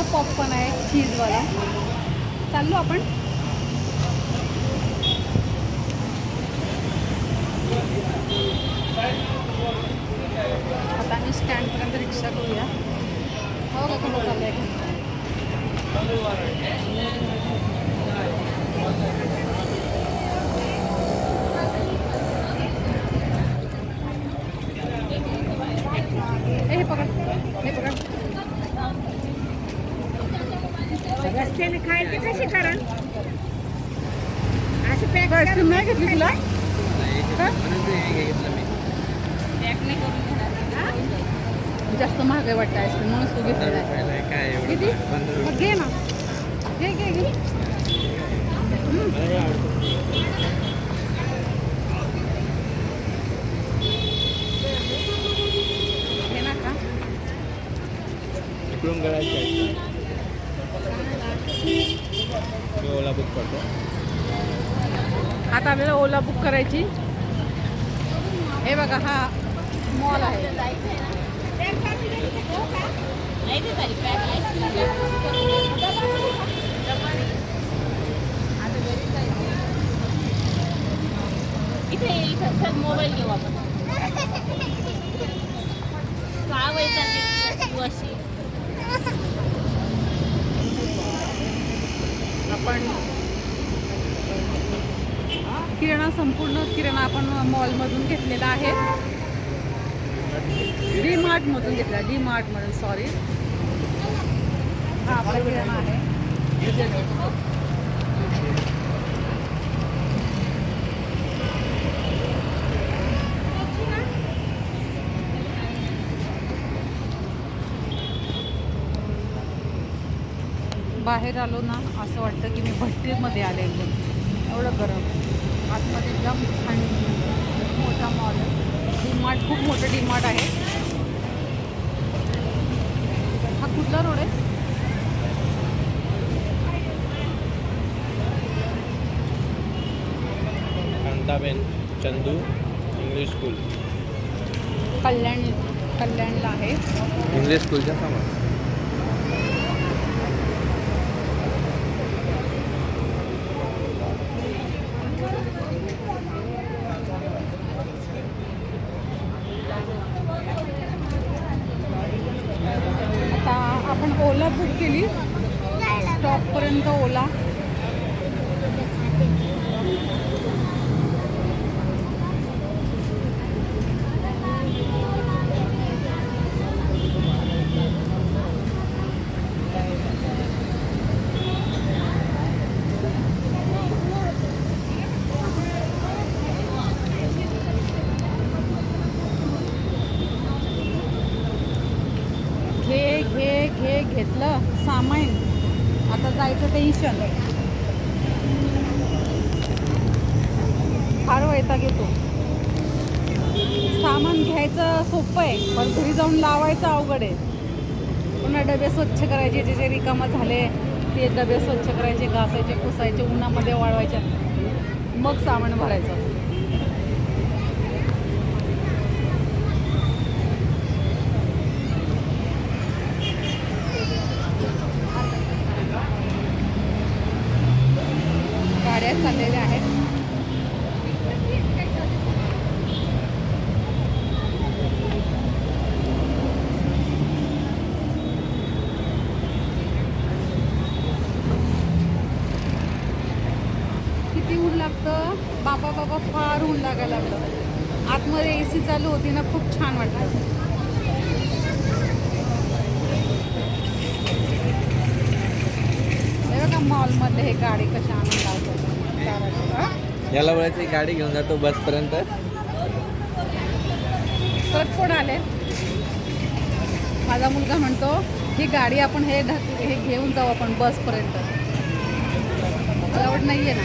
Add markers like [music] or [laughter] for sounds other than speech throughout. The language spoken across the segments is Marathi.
चीजवाला पॉपकॉर्न आहे चीजवाला चाललो आपण. आता आम्ही स्टँडपर्यंत रिक्षा करूया. हो का कसं चाललंय आहे ए, हे पकड हे पकड रस्त्याने खायची कशी कारण अशी पॅक तुला? जास्त महाग आहे वाटतं आईस्क्रीम म्हणूनच तू घेतलेला किती? ओला बुक करायची. हे बघा हा मॉल आहे. इथे इथं मोबाईल घेऊ आपण. का वैताग अशी? आपण किराणा संपूर्ण किराणा आपण मॉलमधून घेतलेला आहे. डी मार्टमधून घेतला डी मार्टमधून सॉरी हा आपला किराणा आहे. बाहेर आलो ना असं वाटतं की मी भट्टीमध्ये आले एकदम एवढं गरम आतमध्ये एकदम थंड मोठा मॉल आहे. डीमार्ट खूप मोठं डीमार्ट आहे. हा कुठला रोड आहे? कांताबेन चंदू इंग्लिश स्कूल कल्याण कल्याणला आहे. इंग्लिश स्कूलच्या समोर आता आपण ओला बुक केली स्टॉपपर्यंत ओला घे घे घे घेतलं सामान आता जायचं टेन्शन फार वैताग येतो सामान घ्यायचं सोपं आहे लावून लावायचं अवघड आहे. पुन्हा डबे स्वच्छ करायचे जे जे रिकामा झाले ते डबे स्वच्छ करायचे घासायचे पुसायचे उन्हामध्ये वाळवायचे मग सामान भरायचं गाड्या चाललेल्या आहेत किती ऊन लागतं बाबा बाबा फार ऊन लागायला लागलं आतमध्ये ए सी चालू होती ना खूप छान वाटलं हे बघा मॉलमध्ये हे गाडी कशा आणून एक गाडी घेऊन जातो बसपर्यंत. परत कोण आले? माझा मुलगा म्हणतो ही गाडी आपण हे ढक हे घेऊन जाऊ आपण बसपर्यंत. अलाउड नाही आहे ना.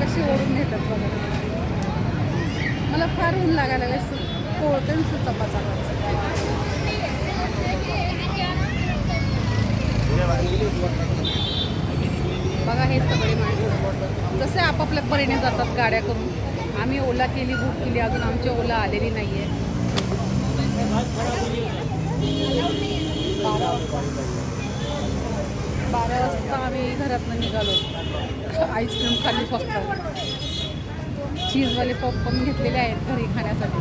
कशी ओढून घेतात बघा. मला फार ऊन लागायला लागले कोळते चपा बघा हे सगळे माणसं जसे आपापल्या परीने जातात गाड्या करून. आम्ही ओला केली बुक केली अजून आमची ओला आलेली नाही आहे बारा वाजता. बारा वाजता आम्ही घरातनं निघालो. आईस्क्रीम खाली फक्त. चीजवाले पॉपकॉर्न घेतलेले आहेत घरी खाण्यासाठी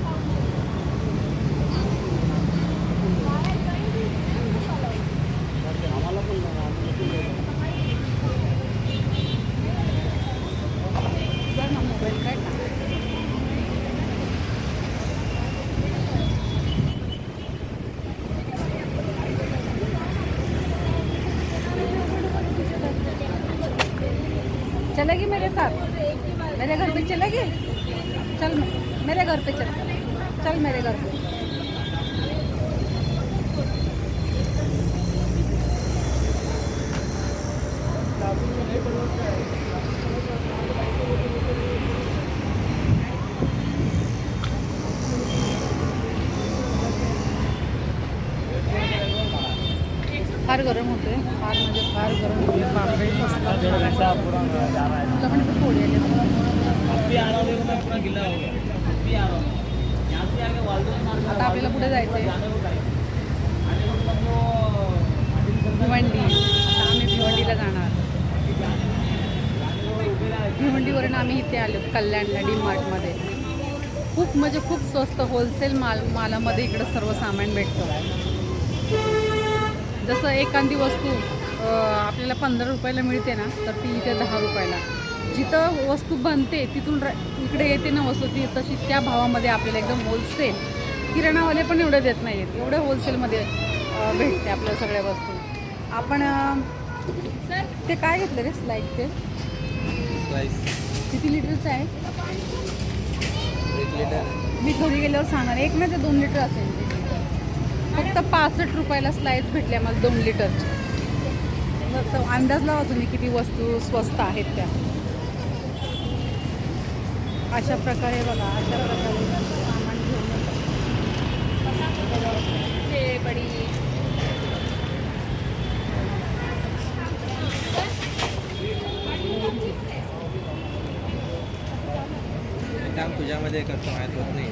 बघ ना मोबाईल काय ना चलेगी मेरे साथ मेरे घर पे चलेगी चल मेरे घर पे चल चल मेरे घर पे फार गरम होते फार म्हणजे फार गरम होते बापरे तुला पण इथे पोळी आली आता आपल्याला पुढे जायचं आहे भिवंडी. आता आम्ही भिवंडीला जाणार. भिवंडीवरून आम्ही इथे आलो कल्याणला डी मार्टमध्ये खूप म्हणजे खूप स्वस्त होलसेल माल मालामध्ये इकडं सर्व सामान भेटतं. जसं एखादी वस्तू आपल्याला पंधरा रुपयाला मिळते ना तर ती इथे दहा रुपयाला. जिथं वस्तू बनते तिथून रा- इकडे येते ना वस्तू ती तशी त्या भावामध्ये आपल्याला एकदम होलसेल किराणावाले पण एवढे देत नाही आहेत एवढ्या होलसेलमध्ये भेटते आपल्या सगळ्या वस्तू. आपण ते काय घेतलं रे? स्लाईड ते? किती लिटरचं आहे? मी घरी गेल्यावर सांगणार. एक ना ते दोन लिटर असेल. ते फक्त पासष्ट रुपयाला स्लाईस भेटले आम्हाला दोन लिटरचे. मग तो अंदाज लावा तुम्ही किती वस्तू स्वस्त आहेत त्या. अशा प्रकारे बघा अशा प्रकारे सामान घेऊन काम तुझ्यामध्ये करतो माहीत होत नाही.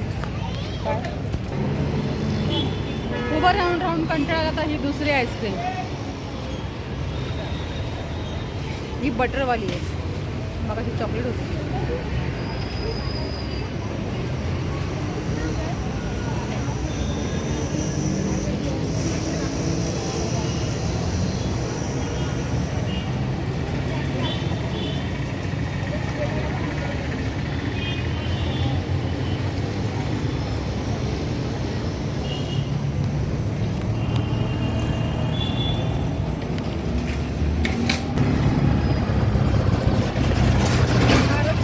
उभं राहून राहून कंटाळा आता ही दुसरी आईस्क्रीम ही बटरवाली आहे. मग अशी चॉकलेट होती फारच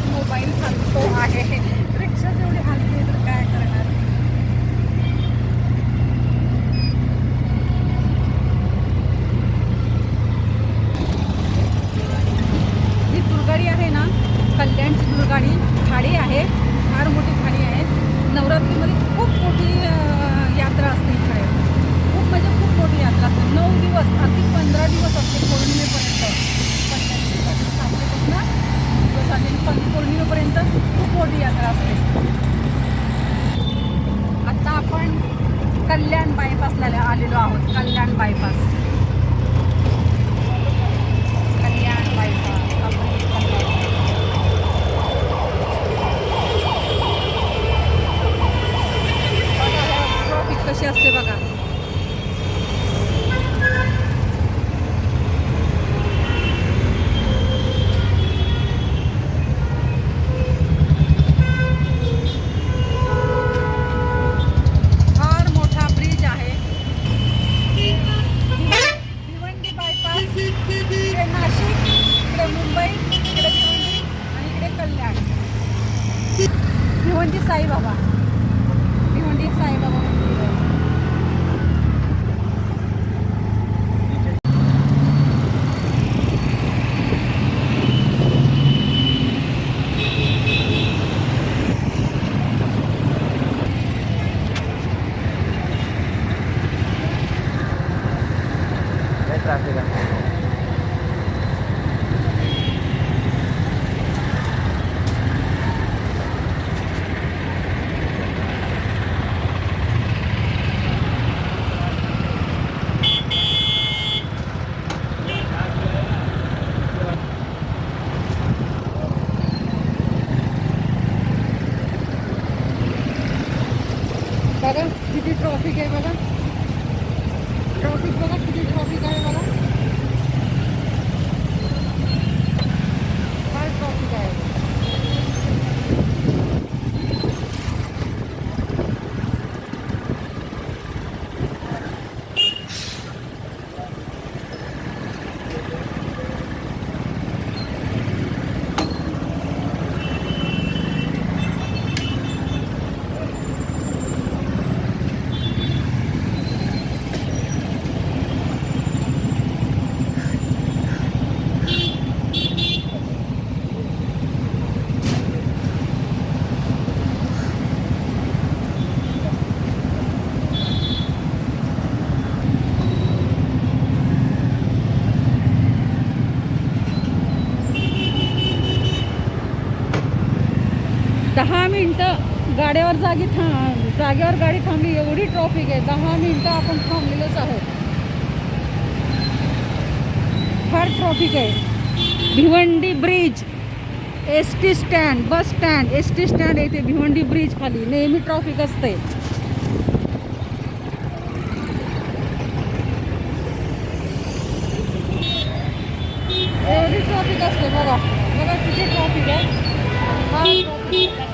दिवस अगदी पंधरा दिवस असते पौर्णिमेपर्यंत सातवीपासून दिवस आणि पण पौर्णिमेपर्यंत खूप मोठी यात्रा असते आता आपण कल्याण बायपासला आलेलो आहोत कल्याण बायपास कल्याण बायपास आपण हे कल्याण. ट्रॉफिक कशी असते बघा फार मोठा ब्रिज आहे भिवंडी बायपास इकडे नाशिक इकडे मुंबई इकडे भिवंडी आणि इकडे कल्याण म्हणजे साईबाबा भिवंडी साईबाबा मंदिर आहे. ट्रॅफिक आहे बघा किती ट्रॉफिक आहे बघा? ट्रॉफिक बघा किती ट्रॉफिक आहे बघा फार ट्रॉफिक आहे दहा मिनटं गाड्यावर जागी था जागेवर गाडी थांबली एवढी ट्रॉफिक आहे. दहा मिनटं आपण थांबलेलोच आहोत. फार ट्रॉफिक आहे. Bhiwandi bridge S T stand bus stand S T stand येते भिवंडी ब्रिज खाली. नेहमी ट्रॉफिक असते एवढी ट्रॉफिक असते बघा. बघा किती ट्रॉफिक आहे फार ट्रॉफिक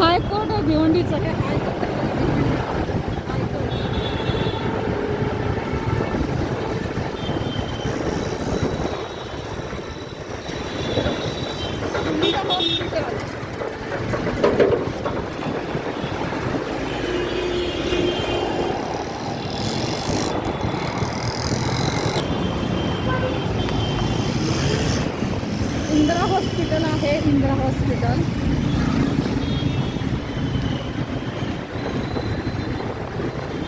हायकोर्ट आहे भिवंडीचं हे हायकोर्ट आहे. High court. भिवंडीचं hospital. Indira hospital आहे इंदिरा हॉस्पिटल.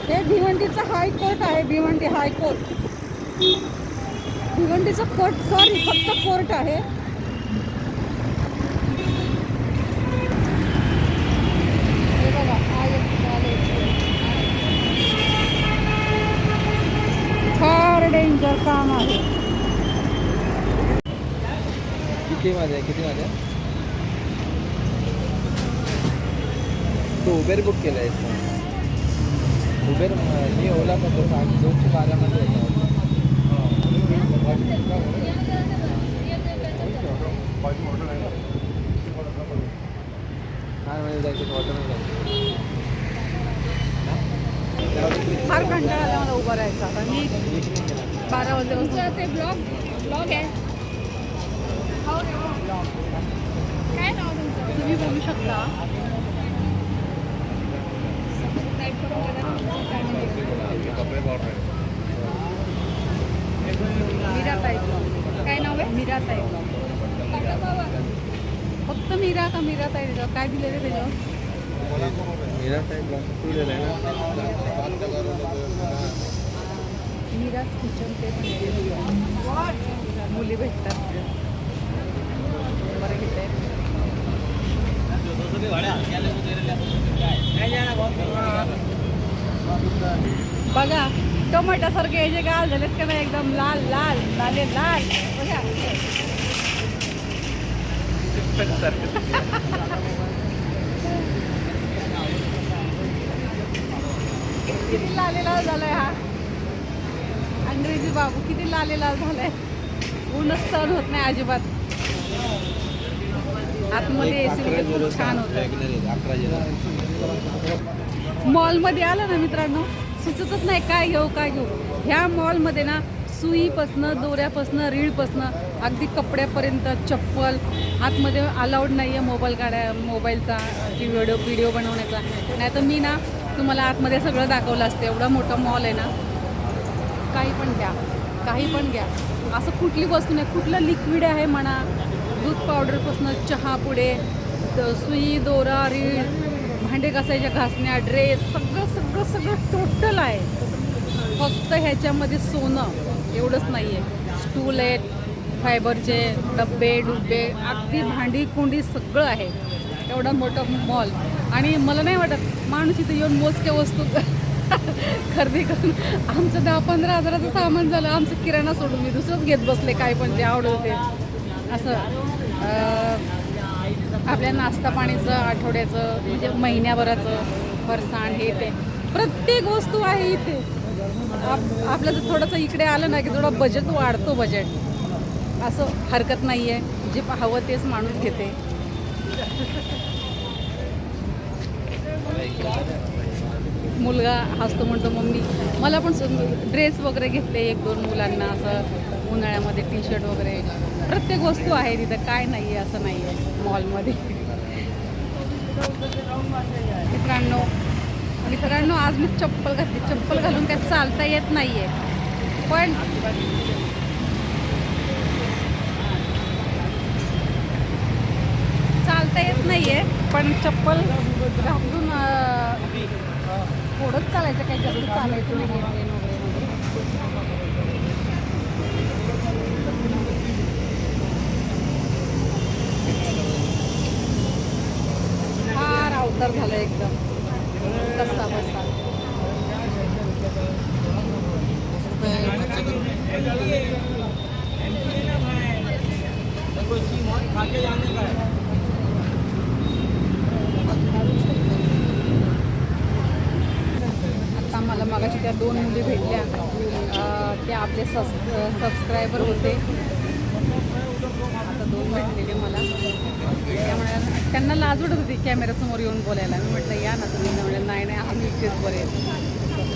हे भिवंडीचं हायकोर्ट आहे भिवंडी हायकोर्ट. भिवंडीचं कोर्ट सॉरी फक्त कोर्ट आहे. बघा, फार डेंजर काम आहे. किती माझ्या किती माझ्या तू उबेर बुक केलं आहे उबेर मी ओला करतो सात दोनशे बारामध्ये काय फार कंटाळा आला मला उभा राहायचा आता. मी बारा वाजता ते ब्लॉग ब्लॉग आहे. काय नाव तुमचं तुम्ही शकता बघा पावडर मीरा ताई काय नाव आहे? मीरा ताई. फक्त मीरा का मीरा ताई काय दिले रे त्याच्यावर मेरा मीराज किचन ते मुली भेटतात. बरं घेते बघा टोमॅटोसारखे हे जे गाल झालेत का नाही एकदम लाल लाल लाले लाल. बघा. किती लाले लाल झालाय हा. अंग्रेजी बाबू किती लाले लाल झालाय. ऊनच सहन होत नाही अजिबात. आतमध्ये एसी मध्ये खूप छान होतं. मॉलमध्ये आलं ना मित्रांनो सुचतच नाही काय घेऊ काय घेऊ. ह्या मॉलमध्ये ना सुईपासनं दोऱ्यापासनं रीळपासनं अगदी कपड्यापर्यंत चप्पल आतमध्ये अलाउड नाही आहे मोबाईल काढाय मोबाईलचा की व्हिडिओ व्हिडिओ बनवण्याचा. नाही तर मी ना तुम्हाला आतमध्ये सगळं दाखवलं असतं. एवढा मोठा मॉल आहे ना. काही पण घ्या काही पण घ्या. असं कुठली वस्तू नाही कुठलं लिक्विड आहे म्हणा दूध पावडरपासून चहा पुडे सुई दोरा रीळ भांडे घासायच्या घासण्या ड्रेस सगळं सगळं सगळं टोटल आहे. फक्त ह्याच्यामध्ये सोनं एवढंच नाही आहे स्टूल आहेत फायबरचे डब्बे डुब्बे अगदी भांडी कुंडी सगळं आहे. एवढा मोठा मॉल आणि मला नाही वाटत माणूस इथे येऊन मोजक्या वस्तू [laughs] खरेदी करून आमचं दहा पंधरा हजाराचं सामान झालं आमचं किराणा सोडून मी दुसरंच घेत बसले काय पण जे आवडत ते. असं. आपल्या नाश्ता पाणीचं आठवड्याचं म्हणजे महिन्याभराचं फरसाण हे ते. प्रत्येक वस्तू आहे इथे. आप आपलं जर थोडंसं इकडे आलं ना की थोडं बजेट वाढतो बजेट असं हरकत नाही आहे जे हवं तेच माणूस घेते. मुलगा हसतो म्हणतो मम्मी मला पण ड्रेस वगैरे घेतले एक दोन मुलांना असं उन्हाळ्यामध्ये टी शर्ट वगैरे. प्रत्येक वस्तू आहे तिथं. काय नाही आहे असं नाही आहे मॉलमध्ये मित्रांनो मित्रांनो आज मी चप्पल घातली. चप्पल घालून त्यात चालता येत नाही आहे पण चालता येत नाही आहे पण चप्पल घालून थोडंच चालायचं काही जास्त चालायचं नाही आहे ट्रेन वगैरे फार झालं एकदम. कसा बसा. आता मला मगाशी त्या दोन मुली भेटल्या. त्या आपले सबस् सबस्क्रायबर होते. आता दोन भेटलेले मला. त्यामुळे त्यांना लाज वाटत होती कॅमेऱ्यासमोर येऊन बोलायला. मी म्हटलं या ना तुम्ही म्हणजे नाही नाही आम्ही इथेच बरे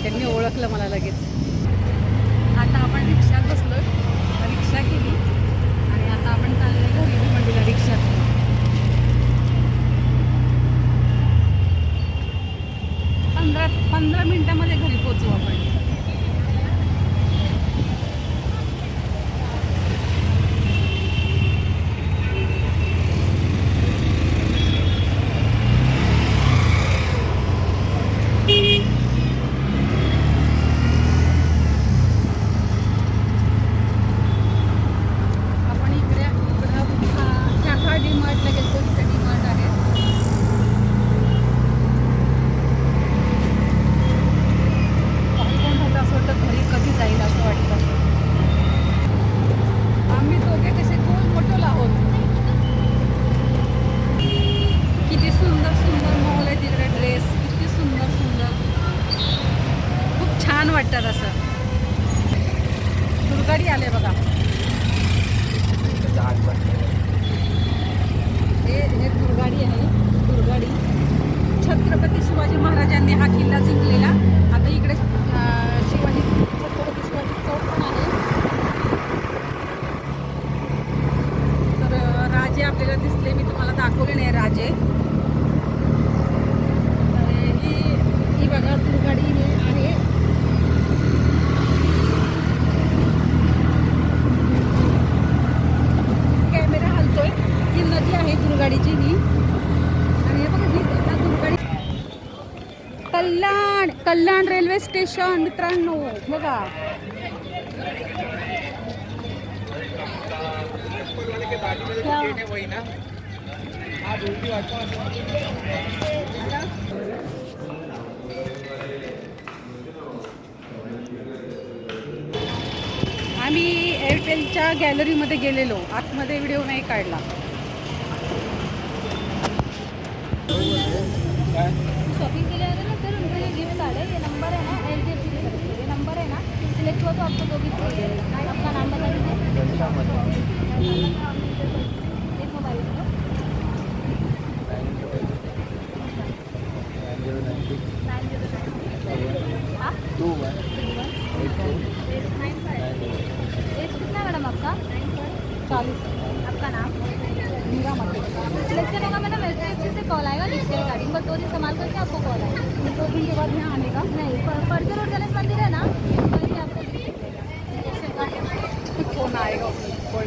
त्यांनी ओळखलं मला लगेच आता आपण रिक्षात बसलो रिक्षा केली आणि आता आपण चाललोय घरी भिवंडीला रिक्षात पंधरा पंधरा मिनिटामध्ये घरी पोचू आपण गॅलरीला दिसले मी तुम्हाला दाखवले नाही राजे तर ही ही बघा दुर्गाडी ही आहे कॅमेरा हलतोय ही नदी आहे दुर्गाडीची ही आणि हे बघा ही आता दुर्गाडी कल्याण कल्याण रेल्वे स्टेशन मित्रांनो बघा. आम्ही एअरटेलच्या गॅलरीमध्ये गेलेलो. आतमध्ये व्हिडिओ नाही काढला. है ना सिलेक्ट हुआ तो आपको दो गिफ्ट मिलेगा आपका नाम बता दीजिए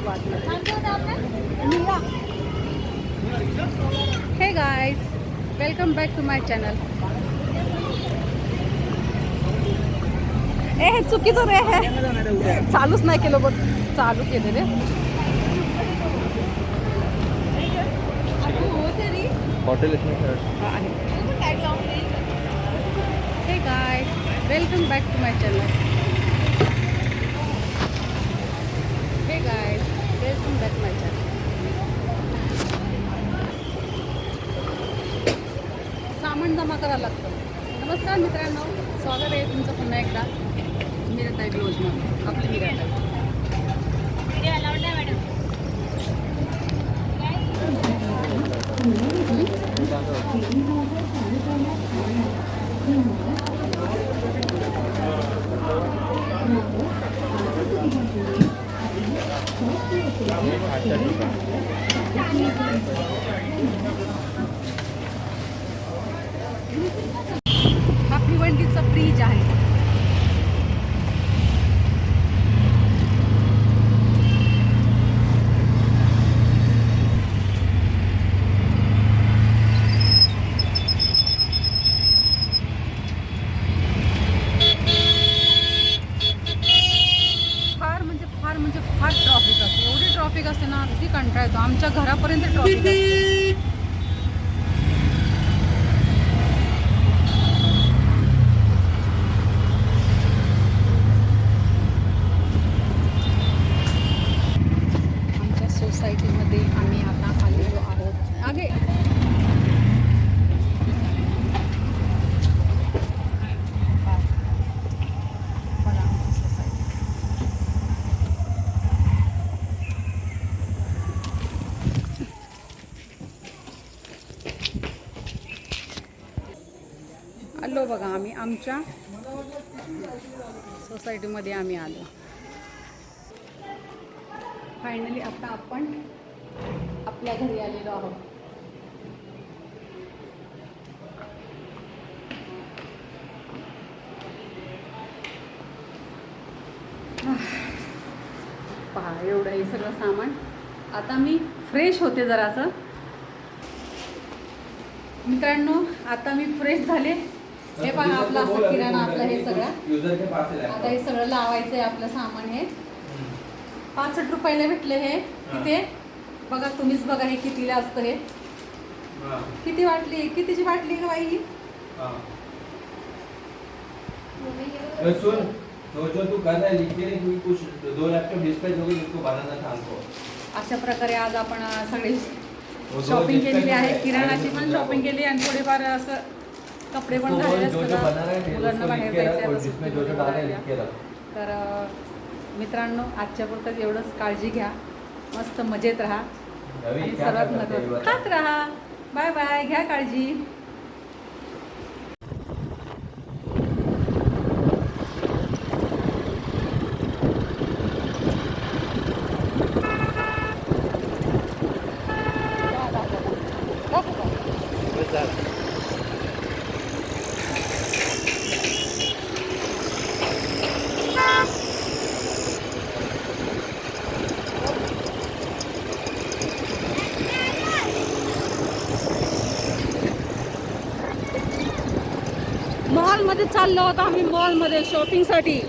कोई बात नहीं hey guys welcome back to my channel ए चुकीचं रे हे। चालूच नाही केलं बघ चालू केलं रे. Hotel hey guy welcome back to my channel सामान जमा करावं लागतं. नमस्कार मित्रांनो स्वागत आहे तुमचं पुन्हा एकदा. मीराताई ब्लाऊजमध्ये आपली मीराताई वीडियो अलाउड है मैडम हा भिवंडीचा ब्रिज आहे फार म्हणजे फार म्हणजे फार ट्रॉफिक असते एवढी ट्रॉफिक असते ना किती कंटाळा येतो आमच्या घरापर्यंत ट्रॉफिक असते आमच्या सोसायटीमध्ये आम्ही आता आलेलो आहोत आगे बघा आमची सोसायटी आलो बघा आम्ही आमच्या सोसायटीमध्ये आम्ही आलो. फायनली आता आपण आपल्या घरी आलेलो आहोत. पहा एवढं हे सगळं सामान. आता मी फ्रेश होते जरासं. मित्रांनो आता मी फ्रेश झाले. हे पहा आपलं असं किराणा आपलं हे सगळं. आता हे सगळं लावायचं आहे आपलं सामान हे. पासष्ट रुपयाला भेटले हे. तिथे बघा तुम्हीच बघा हे कितीला असतं हे. किती वाटली? कितीची वाटली का बाई? तो सुन जो. जो तू कर रहा है लिख के नहीं क्योंकि कुछ दो लैपटॉप डिस्पैच हो गए जिसको बनाना था हमको अशा प्रकारे आज आपण सगळे शॉपिंग केलेली आहे. किराणाची पण शॉपिंग केली आणि थोडेफार असं कपडे पण जो असतात. मुलांना बाहेर जायचं तर मित्रांनो आजच्या पुरतं एवढंच काळजी घ्या. मस्त मजेत राहा. सर्वात महत्वाचं? खात राहा. Bye bye. घ्या काळजी मॉलमध्ये चाललो होतो आम्ही मॉलमध्ये शॉपिंगसाठी